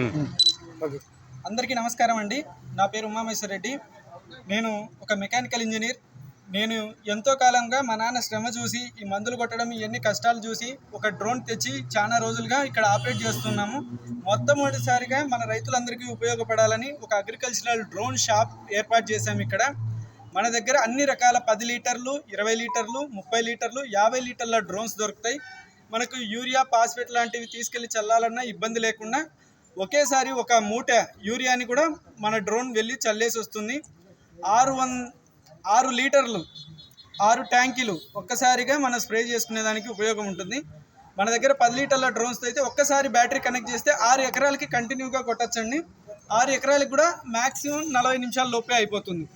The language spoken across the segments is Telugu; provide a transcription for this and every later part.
Hmm. అందరికీ నమస్కారం అండి. నా పేరు ఉమామేశ్వర రెడ్డి. నేను ఒక మెకానికల్ ఇంజనీర్. నేను ఎంతో కాలంగా మా నాన్న శ్రమ చూసి ఈ మందులు కొట్టడం ఇవన్నీ కష్టాలు చూసి ఒక డ్రోన్ తెచ్చి చాలా రోజులుగా ఇక్కడ ఆపరేట్ చేస్తున్నాము. మొట్టమొదటిసారిగా మన రైతులందరికీ ఉపయోగపడాలని ఒక అగ్రికల్చరల్ డ్రోన్ షాప్ ఏర్పాటు చేశాము ఇక్కడ. మన దగ్గర అన్ని రకాల పది లీటర్లు ఇరవై లీటర్లు ముప్పై లీటర్లు యాభై లీటర్ల డ్రోన్స్ దొరుకుతాయి. మనకు యూరియా పాస్ఫేట్ లాంటివి తీసుకెళ్ళి చల్లాలన్నా ఇబ్బంది లేకుండా ఒకేసారి ఒక మూట యూరియాని కూడా మన డ్రోన్ వెళ్ళి చల్లేసి వస్తుంది. ఆరు వన్ ఆరు లీటర్లు ఆరు ట్యాంకీలు ఒక్కసారిగా మనం స్ప్రే చేసుకునేదానికి ఉపయోగం ఉంటుంది. మన దగ్గర పది లీటర్ల డ్రోన్స్ అయితే ఒక్కసారి బ్యాటరీ కనెక్ట్ చేస్తే ఆరు ఎకరాలకి కంటిన్యూగా కొట్టచ్చండి. ఆరు ఎకరాలకి కూడా మ్యాక్సిమం నలభై నిమిషాల లోపే అయిపోతుంది.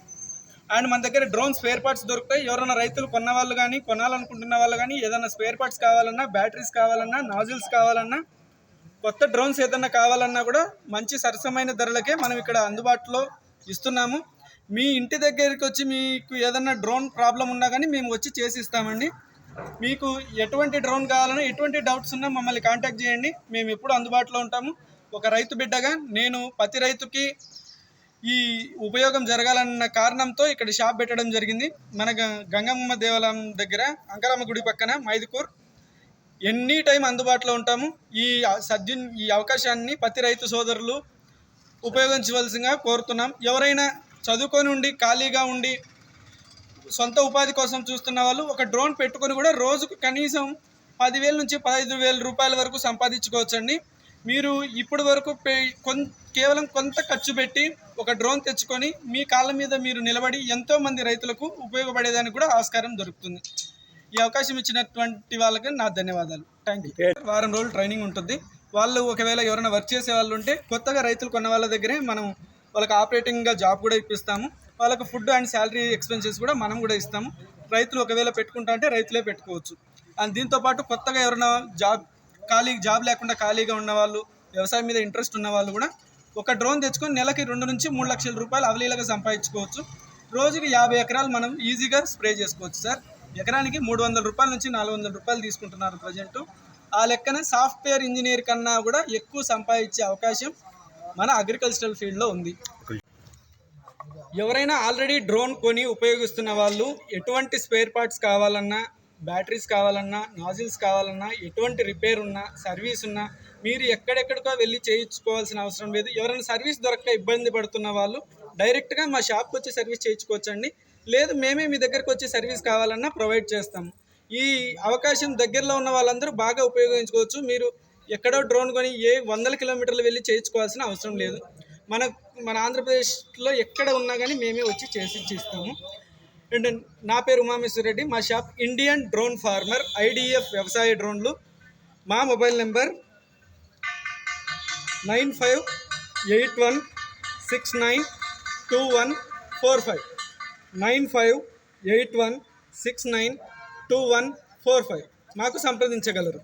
అండ్ మన దగ్గర డ్రోన్ స్పేర్ పార్ట్స్ దొరుకుతాయి. ఎవరైనా రైతులు కొన్న వాళ్ళు కానీ కొనాలనుకుంటున్న వాళ్ళు కానీ ఏదైనా స్పేర్ పార్ట్స్ కావాలన్నా బ్యాటరీస్ కావాలన్నా నాజిల్స్ కావాలన్నా కొత్త డ్రోన్స్ ఏదైనా కావాలన్నా కూడా మంచి సరసమైన ధరలకే మనం ఇక్కడ అందుబాటులో ఇస్తున్నాము. మీ ఇంటి దగ్గరికి వచ్చి మీకు ఏదైనా డ్రోన్ ప్రాబ్లం ఉన్నా కానీ మేము వచ్చి చేసి ఇస్తామండి మీకు ఎటువంటి డ్రోన్ కావాలన్నా ఎటువంటి డౌట్స్ ఉన్నా మమ్మల్ని కాంటాక్ట్ చేయండి. మేము ఎప్పుడు అందుబాటులో ఉంటాము. ఒక రైతు బిడ్డగా నేను ప్రతి రైతుకి ఈ ఉపయోగం జరగాలన్న కారణంతో ఇక్కడ షాప్ పెట్టడం జరిగింది. మన గంగమ్మ దేవాలయం దగ్గర అంకరమ్మ గుడి పక్కన మైదుకూర్ ఎనీ టైం అందుబాటులో ఉంటాము. ఈ సద్యు ఈ అవకాశాన్ని ప్రతి రైతు సోదరులు ఉపయోగించవలసిగా కోరుతున్నాం. ఎవరైనా చదువుకొని ఉండి ఖాళీగా ఉండి సొంత ఉపాధి కోసం చూస్తున్న వాళ్ళు ఒక డ్రోన్ పెట్టుకొని కూడా రోజుకు కనీసం పదివేల నుంచి పదహైదు వేల రూపాయల వరకు సంపాదించుకోవచ్చండి. మీరు ఇప్పటి వరకు కేవలం కొంత ఖర్చు పెట్టి ఒక డ్రోన్ తెచ్చుకొని మీ కాళ్ళ మీద మీరు నిలబడి ఎంతోమంది రైతులకు ఉపయోగపడేదానికి కూడా ఆస్కారం దొరుకుతుంది. ఈ అవకాశం ఇచ్చినటువంటి వాళ్ళకి నా ధన్యవాదాలు. థ్యాంక్ యూ వారం రోజులు ట్రైనింగ్ ఉంటుంది. వాళ్ళు ఒకవేళ ఎవరైనా వర్క్ చేసే వాళ్ళు ఉంటే కొత్తగా రైతులు కొన్న వాళ్ళ దగ్గరే మనం వాళ్ళకి ఆపరేటింగ్గా జాబ్ కూడా ఇప్పిస్తాము. వాళ్ళకి ఫుడ్ అండ్ శాలరీ ఎక్స్పెన్సెస్ కూడా మనం కూడా ఇస్తాము. రైతులు ఒకవేళ పెట్టుకుంటా అంటే రైతులే పెట్టుకోవచ్చు. అండ్ దీంతోపాటు కొత్తగా ఎవరైనా జాబ్ ఖాళీ జాబ్ లేకుండా ఖాళీగా ఉన్న వాళ్ళు వ్యవసాయం మీద ఇంట్రెస్ట్ ఉన్న వాళ్ళు కూడా ఒక డ్రోన్ తెచ్చుకొని నెలకి రెండు నుంచి మూడు లక్షల రూపాయలు అవలీలగా సంపాదించుకోవచ్చు. రోజుకి యాభై ఎకరాలు మనం ఈజీగా స్ప్రే చేసుకోవచ్చు సార్ ఎకరానికి మూడు వందల రూపాయల నుంచి నాలుగు వందల రూపాయలు తీసుకుంటున్నారు ప్రజెంటు. ఆ లెక్కన సాఫ్ట్వేర్ ఇంజనీర్ కన్నా కూడా ఎక్కువ సంపాదించే అవకాశం మన అగ్రికల్చరల్ ఫీల్డ్లో ఉంది. ఎవరైనా ఆల్రెడీ డ్రోన్ కొని ఉపయోగిస్తున్న వాళ్ళు ఎటువంటి స్పేర్ పార్ట్స్ కావాలన్నా బ్యాటరీస్ కావాలన్నా నాజిల్స్ కావాలన్నా ఎటువంటి రిపేర్ ఉన్నా సర్వీస్ ఉన్నా మీరు ఎక్కడెక్కడికో వెళ్ళి చేయించుకోవాల్సిన అవసరం లేదు. ఎవరైనా సర్వీస్ దొరక్క ఇబ్బంది పడుతున్న వాళ్ళు డైరెక్ట్గా మా షాప్కి వచ్చి సర్వీస్ చేయించుకోవచ్చండి. లేదు మేమే మీ దగ్గరకు వచ్చి సర్వీస్ కావాలన్నా ప్రొవైడ్ చేస్తాము ఈ అవకాశం దగ్గరలో ఉన్న వాళ్ళందరూ బాగా ఉపయోగించుకోవచ్చు. మీరు ఎక్కడో డ్రోన్ కొని ఏ వందల కిలోమీటర్లు వెళ్ళి చేయించుకోవాల్సిన అవసరం లేదు. మన మన ఆంధ్రప్రదేశ్లో ఎక్కడ ఉన్నా కానీ మేమే వచ్చి చేసి ఇస్తాము అండ్ నా పేరు ఉమామేశ్వర రెడ్డి మా shop Indian drone farmer IDF వ్యవసాయ డ్రోన్లు. మా mobile number nine five eight one six nine two one four five. Nine five eight one six nine two one four five మాకు సంప్రదించగలరు.